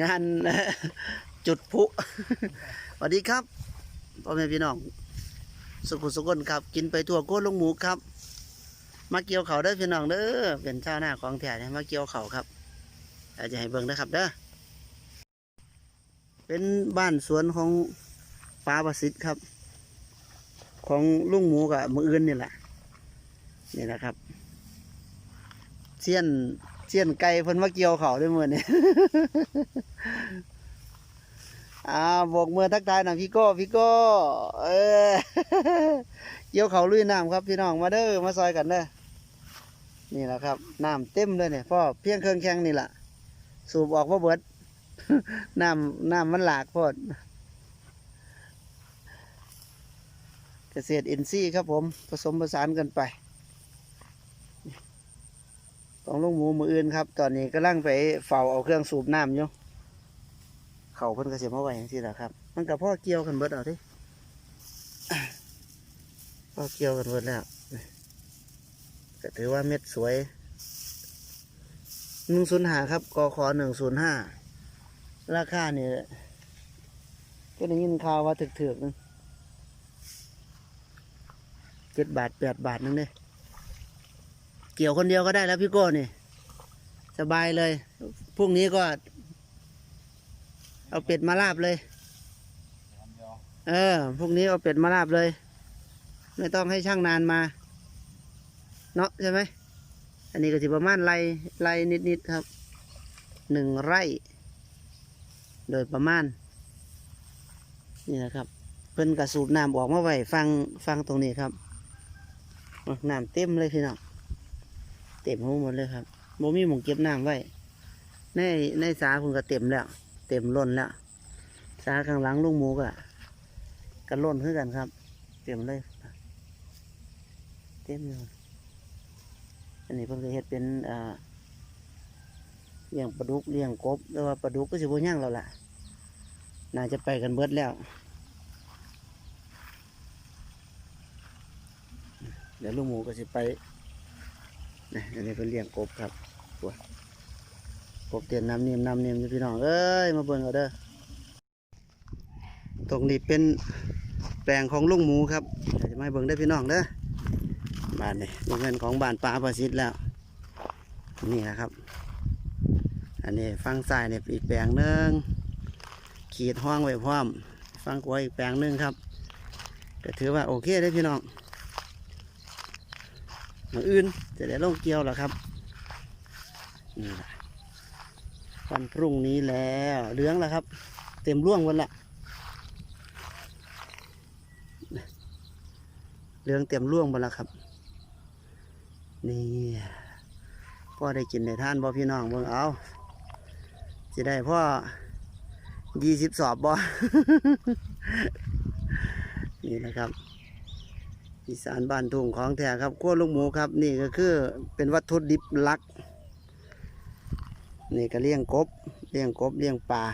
งานจุดพุสวัสดีครับพ่อแม่พี่น้อง สุขุสุขนครับ กินไปทั่วโคตรลงหมูครับ มาเกี่ยวเขาเด้อพี่น้องเด้อเป็นชาวนาของแท้เนี่ยมาเกี่ยวเขาครับอยากจะให้เบิ่งนะครับเด้อเป็นบ้านสวนของป้าประสิทธิ์ครับ ของลุงหมูกับมืออื่นนี่แหละนี่แหละครับเสี้ยน เสี้ยนไก่เพิ่นมาเกี่ยวเขาด้วยมือนี่ อ่าโบกมือทักทายหน่อยพี่โก้พี่โก้เออ เกี่ยวเขาลุยน้ำครับพี่น้องมาเด้อมาซอยกันเด้อนี่แหละครับน้ำเต็มเลยเนี่ยพ่อเพียงเครื่องแข็งนี่แหละสูบออกว่าเบิด น้ำน้ำมันหลากโพดเกษตรอินทรีย์ครับผม ผสมผสานกันไป ต้องลงหมูมืออื่นครับ ตอนนี้กำลังไปเฝ้าเอาเครื่องสูบน้ำอยู่เขาเพิ่นก็เสียมาไว้อย่างที่แหละครับ มันกับพ่อเกี่ยวกันเบิดเอาที่พ่อเกี่ยวกันเบิดแล้วก็ถือว่าเม็ดสวยหนึ่งศูนย์ห้าครับกคหนึ่งศูนย์ห้าราคาเนี่ยก็ได้ยินข่าวว่าถึกๆนึงเจ็ดบาทแปดบาทนึงเด้ เกี่ยวคนเดียวก็ได้แล้วพี่โก้นี่ สบายเลย พรุ่งนี้ก็ เอาเป็ดมาลาบเลย เออ พรุ่งนี้เอาเป็ดมาลาบเลย ไม่ต้องให้ช่างนานมา เนาะใช่ไหม อันนี้ก็สิประมาณไรไรนิดๆครับหนึ่งไร่ โดยประมาณ นี่นะครับ เพิ่นกระสูบน้ำออกมาไว้ฟังฟังตรงนี้ครับน้ำเต็มเลยพี่น้อง เต็มหมดเลยครับโมมีหมองเก็บน้ำไว้ ในในสาเพิ่นก็เต็มแล้ว เต็มล้นแล้ว สาข้างหลังลุงหมูก็กันล้นคือกันครับ เต็มเลย เต็มอยู่อันนี้เพิ่นเฮ็ดเป็นอ่าเลี้ยงปลาดุกเลี้ยงกบแต่ว่าปลาดุกก็สิบ่ย่างแล้วล่ะ น่าจะไปกันเบิดแล้ว เดี๋ยวลุงหมูก็สิไป นี่อันนี้เป็นเลี้ยงกบครับตัวกบเตียนน้ำเนียมน้ำเนียมพี่น้องเอ้ยมาเบิ่งเอาเด้อตรงนี้เป็นแปลงของลุงหมูครับเดี๋ยวจะมาเบิ่งได้พี่น้องเด้อบ้านนี่เป็นเงินของบ้านป้าประสิทธิ์แล้ว นี่นะครับ อันนี้ฟังซ้ายเนี่ยอีกแปลงหนึ่งขีดห้องไว้พร้อม ฟังขวาอีกแปลงหนึ่งครับก็ถือว่าโอเคได้พี่น้อง มืออื่นจะได้ลงเกี่ยวแล้วครับนี่ละวันพรุ่งนี้แล้วเหลืองแล้วครับ เต็มร่วงวันละเหลืองเต็มร่วงหมดแล้วครับ นี่พ่อได้กินได้ท่านบ่พี่น้องเบิ่งเอาจะได้พ่อยี่สิบสอบบ่ นี่นะครับ อีสานบ้านทุ่งของแท้ครับขั้วลูกหมูครับ นี่ก็คือเป็นวัตถุดิบหลัก นี่ก็เลี้ยงกบเลี้ยงกบเลี้ยงปลา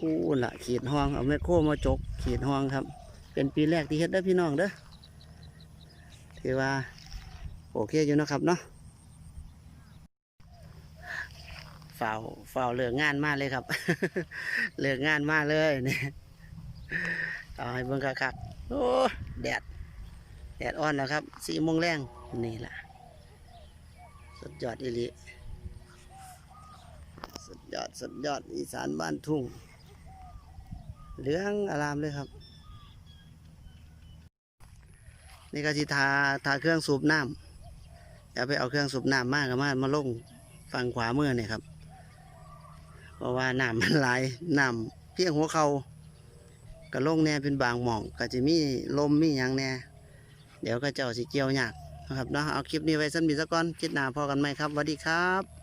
อู้ละขีดห้องเอาแม่โคมาจก ขีดห้องครับ เป็นปีแรกที่เฮ็ดได้พี่น้องเด้อถือว่าโอเคอยู่นะครับเนาะฝ่าวฝ่าวเลือกงานมากเลยครับ เลือกงานมากเลยนี่เอาให้เบิ่งคักๆโอ้แดด แดดอ่อนแล้วครับสี่โมงแรงนี่แหละสุดยอดอีลีสุดยอดสุดยอดอีสานบ้านทุ่งเหลืองอารามเลยครับ นี่ก็สิทาทาเครื่องสูบน้ำอย่าไปเอาเครื่องสูบน้ำมากกับมามาลงฝั่งขวามือเนี่ยครับ เพราะว่าน้ำมันไหลน้ำเพียงหัวเขาก็ลงแน่เป็นบางหม่อง ก็จะมีลมมีอย่างแน่ เดี๋ยวก็เจ้าสิเกี่ยวยากนะครับเนาะเอาคลิปนี้ไว้สั้นมีสักก่อนคลิปหน้าพอกันไหมครับสวัสดีครับ